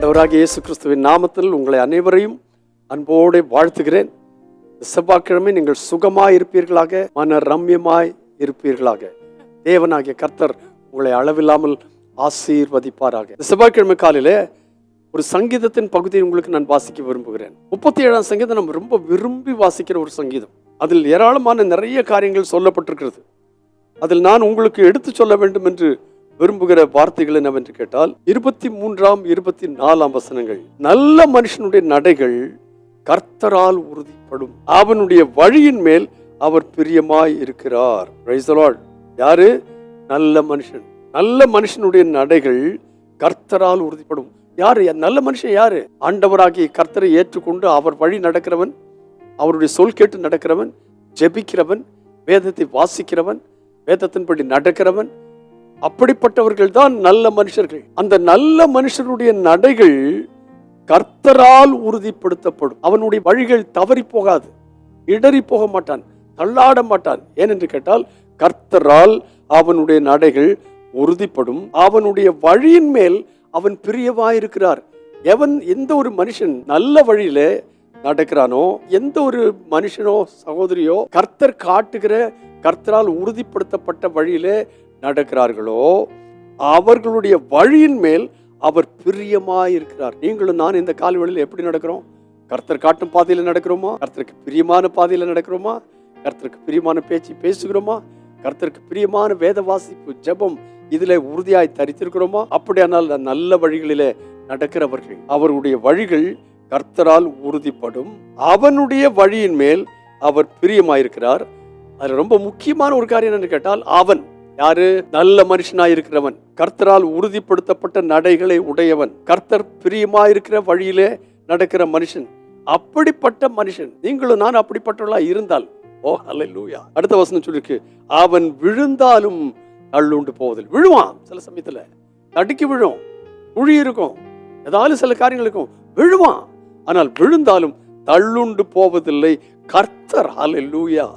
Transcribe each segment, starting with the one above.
ஆண்டவராக இயேசு கிறிஸ்துவின் நாமத்தில் உங்களை அனைவரையும் அன்போடு வாழ்த்துகிறேன். செவ்வாய்க்கிழமை நீங்கள் சுகமாய் இருப்பீர்களாக மன ரம்யமாய் இருப்பீர்களாக. தேவனாகிய கர்த்தர் உங்களை அளவில்லாமல் ஆசீர்வதிப்பாராக. செவ்வாய்க்கிழமை காலையில் ஒரு சங்கீதத்தின் பகுதியை உங்களுக்கு நான் வாசிக்க விரும்புகிறேன். முப்பத்தி ஏழாம் சங்கீதம் நம்ம ரொம்ப விரும்பி வாசிக்கிற ஒரு சங்கீதம். அதில் ஏராளமான நிறைய காரியங்கள் சொல்லப்பட்டிருக்கிறது. அதில் நான் உங்களுக்கு எடுத்து சொல்ல வேண்டும் என்று விரும்புகிற வார்த்தைகள் என்னவென்று கேட்டால் இருபத்தி மூன்றாம் இருபத்தி நாலாம் வசனங்கள் நல்ல மனுஷனுடைய நடைகள் கர்த்தரால் உறுதிப்படும். அவனுடைய வழியின் மேல் அவர் பிரியமாய் இருக்கிறார். யாரு? நல்ல மனுஷன். நல்ல மனுஷனுடைய நடைகள் கர்த்தரால் உறுதிப்படும். யாரு? நல்ல மனுஷன் யாரு? ஆண்டவராகிய கர்த்தரை ஏற்றுக்கொண்டு அவர் வழி நடக்கிறவன் அவருடைய சொல் கேட்டு நடக்கிறவன் ஜெபிக்கிறவன் வேதத்தை வாசிக்கிறவன் வேதத்தின்படி நடக்கிறவன் அப்படிப்பட்டவர்கள் தான் நல்ல மனுஷர்கள். அந்த நல்ல மனுஷனுடைய நடைகள் கர்த்தரால் உறுதிப்படுத்தப்படும். அவனுடைய வழிகள் தவறி போகாது. இடறி போக மாட்டான். தள்ளாட மாட்டான். ஏனென்று கேட்டால் கர்த்தரால் அவனுடைய நடைகள் உறுதிப்படும். அவனுடைய வழியின் மேல் அவன் பிரியவாயிருக்கிறார். எவன் எந்த ஒரு மனுஷன் நல்ல வழியில நடக்கிறானோ எந்த ஒரு மனுஷனோ சகோதரியோ கர்த்தர் காட்டுகிற கர்த்தரால் உறுதிப்படுத்தப்பட்ட வழியிலே நடக்கிறார்களோ அவர்களுடைய வழியின் மேல் அவர் பிரியமாயிருக்கிறார். நீங்களும் நான் இந்த கால்வழியில் எப்படி நடக்கிறோம்? கர்த்தர் காட்டும் பாதையில் நடக்கிறோமா? கர்த்தருக்கு பிரியமான பாதையில் நடக்கிறோமா? கர்த்தருக்கு பிரியமான பேச்சு பேசுகிறோமா? கர்த்தருக்கு பிரியமான வேத வாசிப்பு ஜெபம் இதில் உறுதியாய் தரித்திருக்கிறோமா? அப்படியானால் நல்ல வழிகளிலே நடக்கிறவர்கள் அவருடைய வழிகள் கர்த்தரால் உறுதிப்படும். அவனுடைய வழியின் மேல் அவர் பிரியமாயிருக்கிறார். அதில் ரொம்ப முக்கியமான ஒரு காரியம் என்னன்னு கேட்டால் அவன். யாரு? நல்ல மனுஷனாய் இருக்கிறவன் கர்த்தரால் உறுதிப்படுத்தப்பட்ட நடைகளை உடையவன். கர்த்தர் பிரியமாயிருக்கிற வழியிலே நடக்கிற மனுஷன். அப்படிப்பட்ட மனுஷன். நீங்களும் நான் அப்படிப்பட்டவளா இருந்தால். ஓ அல்ல லூயா அடுத்த வசனம் சொல்லிருக்கு அவன் விழுந்தாலும் தள்ளுண்டு போவதில் விழுவான் சில சமயத்துல. தடுக்கி விழும். குழி இருக்கும். ஏதாவது சில காரியங்கள் இருக்கும். விழுவான். ஆனால் விழுந்தாலும் தள்ளுண்டு போவதில்லை. கர்த்தர் அல்லேலூயா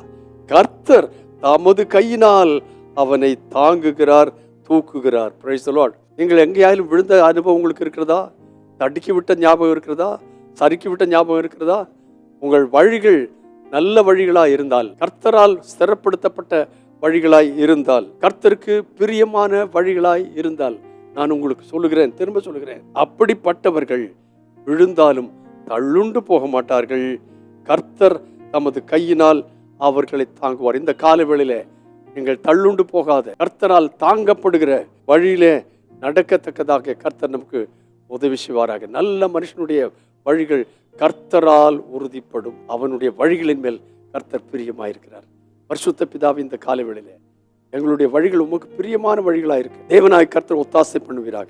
கர்த்தர் தமது கையினால் அவனை தாங்குகிறார் தூக்குகிறார். பிரைஸ் நீங்கள் எங்கேயாலும் விழுந்த அனுபவம் உங்களுக்கு இருக்கிறதா? தடுக்கி விட்ட ஞாபகம் இருக்கிறதா? சறுக்கி விட்ட ஞாபகம் இருக்கிறதா? உங்கள் வழிகள் நல்ல வழிகளாய் இருந்தால் கர்த்தரால் ஸ்திரப்படுத்தப்பட்ட வழிகளாய் இருந்தால் கர்த்தருக்கு பிரியமான வழிகளாய் இருந்தால் நான் உங்களுக்கு சொல்லுகிறேன் திரும்ப சொல்லுகிறேன். அப்படிப்பட்டவர்கள் விழுந்தாலும் தள்ளுண்டு போக மாட்டார்கள். கர்த்தர் தமது கையினால் அவர்களை தாங்குவார். இந்த காலவேளையில நீங்கள் தள்ளுண்டு போகாத. கர்த்தரால் தாங்கப்படுகிற வழியிலே நடக்கத்தக்கதாக கர்த்தர் நமக்கு உதவி செய்வாராக. நல்ல மனுஷனுடைய வழிகள் கர்த்தரால் உறுதிப்படும். அவனுடைய வழிகளின் மேல் கர்த்தர் பிரியமாயிருக்கிறார். பரிசுத்த பிதாவி இந்த காலவேளையில எங்களுடைய வழிகள் உமக்கு பிரியமான வழிகளாக இருக்கு. தேவனாய் கர்த்தர் ஒத்தாசை பண்ணுவீராக.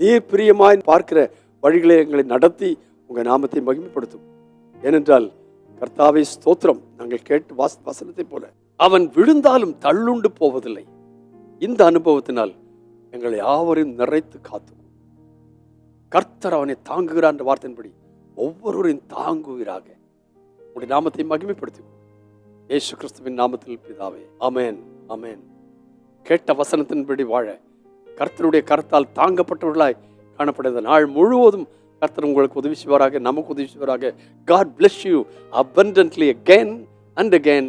நீர் பிரியமாய் பார்க்கிற வழிகளை எங்களை நடத்தி உங்கள் நாமத்தை மகிமைப்படுத்தும். ஏனென்றால் கர்த்தாவை ஸ்தோத்திரம். நாங்கள் கேட்டு வாஸ் வசனத்தை போல அவன் விழுந்தாலும் தள்ளுண்டு போவதில்லை. இந்த அனுபவத்தினால் எங்களை யாவரையும் நிறைத்து காத்து கர்த்தர் அவனை தாங்குகிறார் என்ற வார்த்தையின்படி ஒவ்வொருவரையும் தாங்குகிறாக உடைய நாமத்தை மகிமைப்படுத்தும் ஏசு கிறிஸ்துவின் நாமத்தில் பிதாவே அமேன் அமேன் கேட்ட வசனத்தின்படி வாழ கர்த்தருடைய கருத்தால் தாங்கப்பட்டவர்களாய் காணப்படுகிற நாள் முழுவதும் கர்த்தர் உங்களுக்கு உதவி செய்வாராக நமக்கு உதவி செய்வாராக. God bless you abundantly again and again